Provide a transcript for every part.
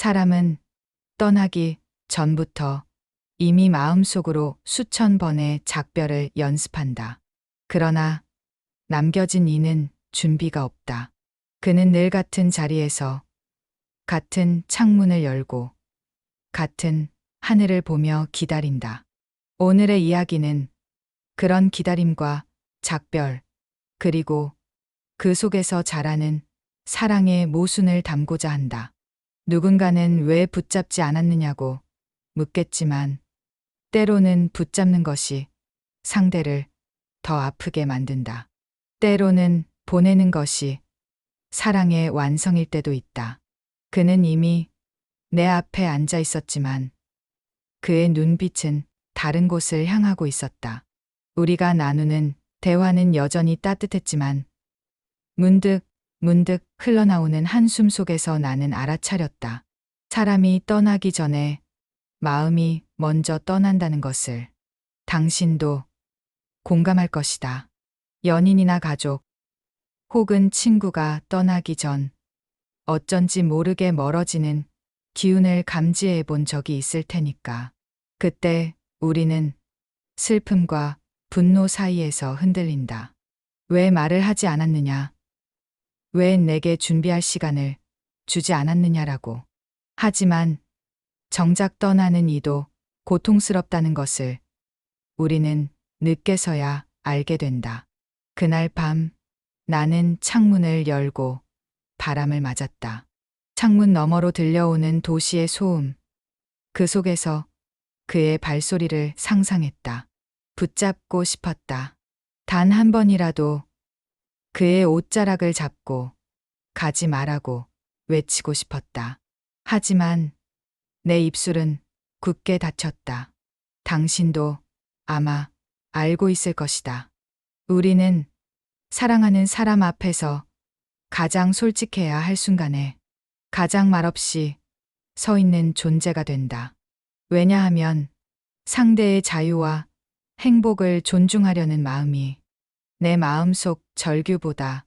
사람은 떠나기 전부터 이미 마음속으로 수천 번의 작별을 연습한다. 그러나 남겨진 이는 준비가 없다. 그는 늘 같은 자리에서 같은 창문을 열고 같은 하늘을 보며 기다린다. 오늘의 이야기는 그런 기다림과 작별, 그리고 그 속에서 자라는 사랑의 모순을 담고자 한다. 누군가는 왜 붙잡지 않았느냐고 묻겠지만 때로는 붙잡는 것이 상대를 더 아프게 만든다. 때로는 보내는 것이 사랑의 완성일 때도 있다. 그는 이미 내 앞에 앉아 있었지만 그의 눈빛은 다른 곳을 향하고 있었다. 우리가 나누는 대화는 여전히 따뜻했지만 문득 문득 흘러나오는 한숨 속에서 나는 알아차렸다. 사람이 떠나기 전에 마음이 먼저 떠난다는 것을 당신도 공감할 것이다. 연인이나 가족 혹은 친구가 떠나기 전 어쩐지 모르게 멀어지는 기운을 감지해 본 적이 있을 테니까. 그때 우리는 슬픔과 분노 사이에서 흔들린다. 왜 말을 하지 않았느냐? 왜 내게 준비할 시간을 주지 않았느냐라고. 하지만 정작 떠나는 이도 고통스럽다는 것을 우리는 늦게서야 알게 된다. 그날 밤 나는 창문을 열고 바람을 맞았다. 창문 너머로 들려오는 도시의 소음. 그 속에서 그의 발소리를 상상했다. 붙잡고 싶었다. 단 한 번이라도 그의 옷자락을 잡고 가지 말라고 외치고 싶었다. 하지만 내 입술은 굳게 닫혔다. 당신도 아마 알고 있을 것이다. 우리는 사랑하는 사람 앞에서 가장 솔직해야 할 순간에 가장 말없이 서 있는 존재가 된다. 왜냐하면 상대의 자유와 행복을 존중하려는 마음이 내 마음속 절규보다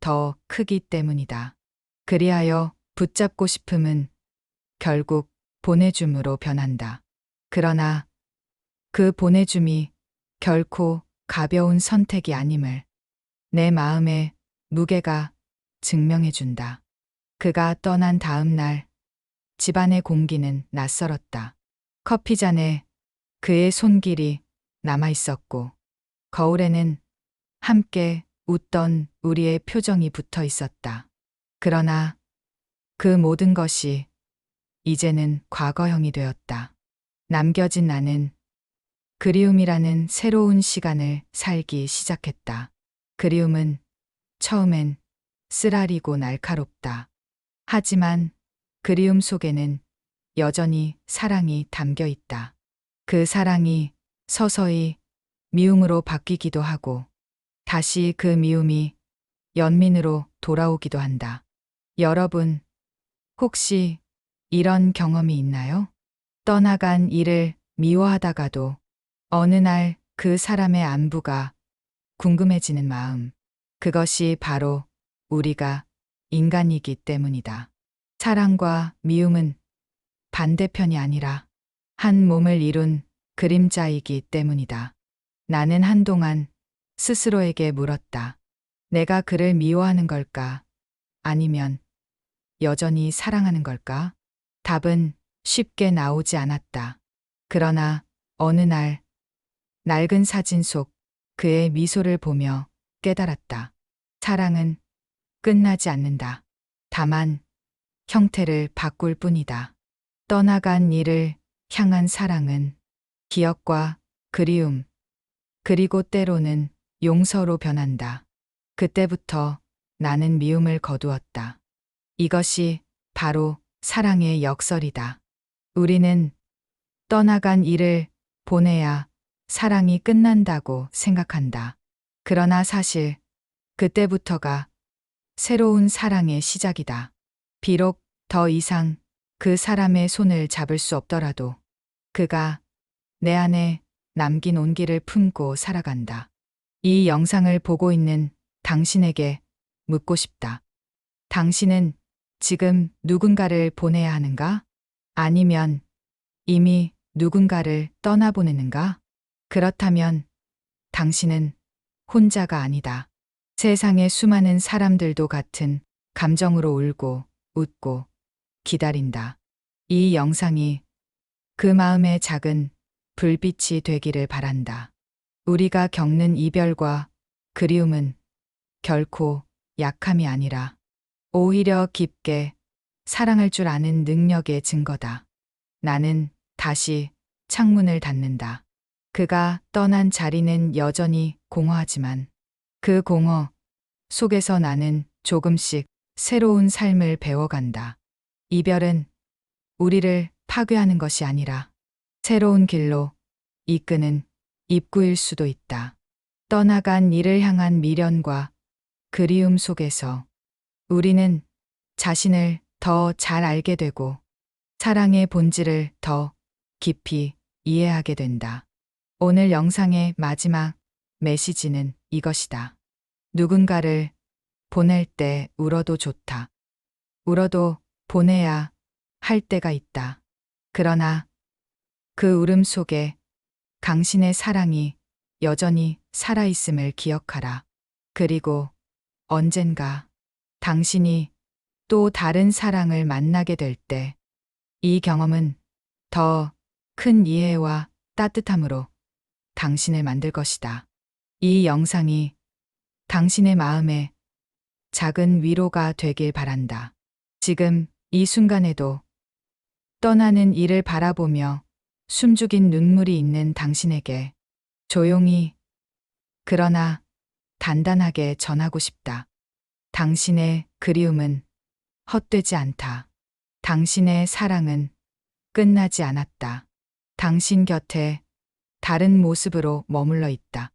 더 크기 때문이다. 그리하여 붙잡고 싶음은 결국 보내줌으로 변한다. 그러나 그 보내줌이 결코 가벼운 선택이 아님을 내 마음의 무게가 증명해준다. 그가 떠난 다음 날 집안의 공기는 낯설었다. 커피잔에 그의 손길이 남아 있었고 거울에는 함께 웃던 우리의 표정이 붙어 있었다. 그러나 그 모든 것이 이제는 과거형이 되었다. 남겨진 나는 그리움이라는 새로운 시간을 살기 시작했다. 그리움은 처음엔 쓰라리고 날카롭다. 하지만 그리움 속에는 여전히 사랑이 담겨 있다. 그 사랑이 서서히 미움으로 바뀌기도 하고 다시 그 미움이 연민으로 돌아오기도 한다. 여러분, 혹시 이런 경험이 있나요? 떠나간 이를 미워하다가도 어느 날 그 사람의 안부가 궁금해지는 마음. 그것이 바로 우리가 인간이기 때문이다. 사랑과 미움은 반대편이 아니라 한 몸을 이룬 그림자이기 때문이다. 나는 한동안 스스로에게 물었다. 내가 그를 미워하는 걸까? 아니면 여전히 사랑하는 걸까? 답은 쉽게 나오지 않았다. 그러나 어느 날 낡은 사진 속 그의 미소를 보며 깨달았다. 사랑은 끝나지 않는다. 다만 형태를 바꿀 뿐이다. 떠나간 이를 향한 사랑은 기억과 그리움, 그리고 때로는 용서로 변한다. 그때부터 나는 미움을 거두었다. 이것이 바로 사랑의 역설이다. 우리는 떠나간 이를 보내야 사랑이 끝난다고 생각한다. 그러나 사실 그때부터가 새로운 사랑의 시작이다. 비록 더 이상 그 사람의 손을 잡을 수 없더라도 그가 내 안에 남긴 온기를 품고 살아간다. 이 영상을 보고 있는 당신에게 묻고 싶다. 당신은 지금 누군가를 보내야 하는가? 아니면 이미 누군가를 떠나보내는가? 그렇다면 당신은 혼자가 아니다. 세상의 수많은 사람들도 같은 감정으로 울고 웃고 기다린다. 이 영상이 그 마음의 작은 불빛이 되기를 바란다. 우리가 겪는 이별과 그리움은 결코 약함이 아니라 오히려 깊게 사랑할 줄 아는 능력의 증거다. 나는 다시 창문을 닫는다. 그가 떠난 자리는 여전히 공허하지만 그 공허 속에서 나는 조금씩 새로운 삶을 배워간다. 이별은 우리를 파괴하는 것이 아니라 새로운 길로 이끄는 입구일 수도 있다. 떠나간 이를 향한 미련과 그리움 속에서 우리는 자신을 더 잘 알게 되고 사랑의 본질을 더 깊이 이해하게 된다. 오늘 영상의 마지막 메시지는 이것이다. 누군가를 보낼 때 울어도 좋다. 울어도 보내야 할 때가 있다. 그러나 그 울음 속에 당신의 사랑이 여전히 살아있음을 기억하라. 그리고 언젠가 당신이 또 다른 사랑을 만나게 될 때 이 경험은 더 큰 이해와 따뜻함으로 당신을 만들 것이다. 이 영상이 당신의 마음에 작은 위로가 되길 바란다. 지금 이 순간에도 떠나는 이를 바라보며 숨죽인 눈물이 있는 당신에게 조용히 그러나 단단하게 전하고 싶다. 당신의 그리움은 헛되지 않다. 당신의 사랑은 끝나지 않았다. 당신 곁에 다른 모습으로 머물러 있다.